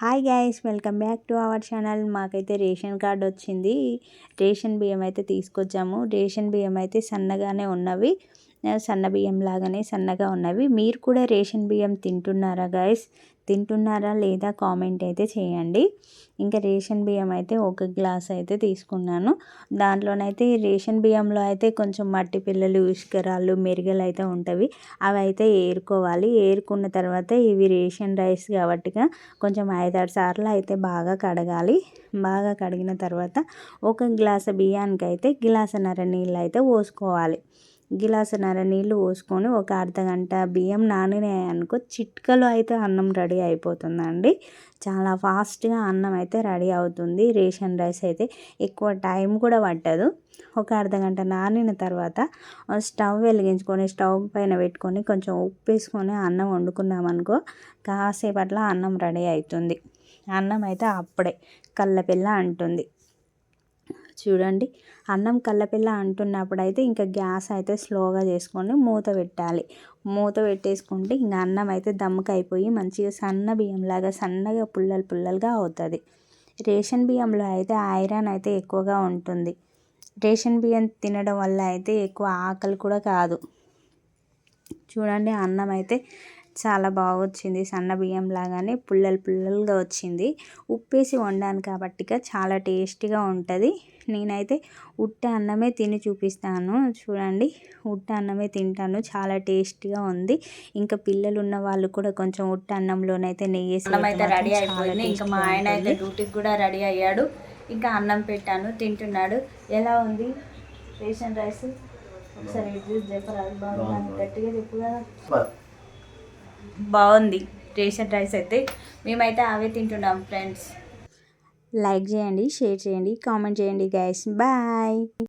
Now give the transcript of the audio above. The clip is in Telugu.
Hi guys welcome back to our channel. మాకైతే రేషన్ కార్డ్ వచ్చింది. రేషన్ బియ్యం అయితే తీసుకొచ్చాము. రేషన్ బియ్యం అయితే సన్నగానే ఉన్నవి. సన్న బియ్యం లాగానే సన్నగా ఉన్నవి. మీరు కూడా రేషన్ బియ్యం తింటున్నారా గైస్ తింటున్నారా లేదా కామెంట్ అయితే చేయండి. ఇంకా రేషన్ బియ్యం అయితే ఒక గ్లాస్ అయితే తీసుకున్నాను. దాంట్లోనైతే రేషన్ బియ్యంలో అయితే కొంచెం మట్టి పిల్లలు ఇసుకరాళ్ళు మెరుగలు అయితే ఉంటవి. అవి అయితే ఏరుకోవాలి. ఏరుకున్న తర్వాత ఇవి రేషన్ రైస్ కాబట్టిగా కొంచెం ఐదారు సార్లు అయితే బాగా కడగాలి. బాగా కడిగిన తర్వాత ఒక గ్లాస్ బియ్యానికి అయితే గిలాసన్నర నీళ్ళు అయితే పోసుకోవాలి. గిలాసన్నర నీళ్ళు పోసుకొని ఒక అర్ధగంట బియ్యం నానినాయి అనుకో చిట్కలో అయితే అన్నం రెడీ అయిపోతుందండి. చాలా ఫాస్ట్గా అన్నం అయితే రెడీ అవుతుంది. రేషన్ రైస్ అయితే ఎక్కువ టైం కూడా పట్టదు. ఒక అర్ధగంట నానిన తర్వాత స్టవ్ వెలిగించుకొని స్టవ్ పైన పెట్టుకొని కొంచెం ఉప్పు వేసుకొని అన్నం వండుకున్నామనుకో కాసేపట్లో అన్నం రెడీ అవుతుంది. అన్నం అయితే అప్పుడే కళ్ళపిల్ల అంటుంది. చూడండి. అన్నం కల్లపిల్ల అంటున్నప్పుడు అయితే ఇంకా గ్యాస్ అయితే స్లోగా చేసుకొని మూత పెట్టాలి. మూత పెట్టేసుకుంటే ఇంకా అన్నం అయితే దమ్ముకు అయిపోయి మంచిగా సన్న బియ్యంలాగా సన్నగా పుల్లలు పుల్లలుగా అవుతుంది. రేషన్ బియ్యంలో అయితే ఐరన్ అయితే ఎక్కువగా ఉంటుంది. రేషన్ బియ్యం తినడం వల్ల అయితే ఎక్కువ ఆకలి కూడా కాదు. చూడండి అన్నం అయితే చాలా బాగా వచ్చింది సన్న బియ్యం లాగానే పుల్లలు పుల్లలుగా వచ్చింది. ఉప్పేసి వండాను కాబట్టి చాలా టేస్టీగా ఉంటుంది. నేనైతే ఉట్ట అన్నమే తిని చూపిస్తాను. చూడండి ఉట్ట అన్నమే తింటాను. చాలా టేస్టీగా ఉంది. ఇంకా పిల్లలు ఉన్న వాళ్ళు కూడా కొంచెం ఉట్ట అన్నంలోనైతే నెయ్యి అన్నం అయితే రెడీ అయిపోయింది. ఇంకా మా ఆయన అయితే డ్యూటీకి కూడా రెడీ అయ్యాడు. ఇంకా అన్నం పెట్టాను. తింటున్నాడు. ఎలా ఉంది? Ration rice? ఒకసారి చెప్పరాదు గట్టిగా చెప్పు కదా. బాగుంది. రేషన్ రైస్ అయితే మేమైతే అవే తింటున్నాం ఫ్రెండ్స్. లైక్ చేయండి షేర్ చేయండి కామెంట్ చేయండి గైస్ బాయ్.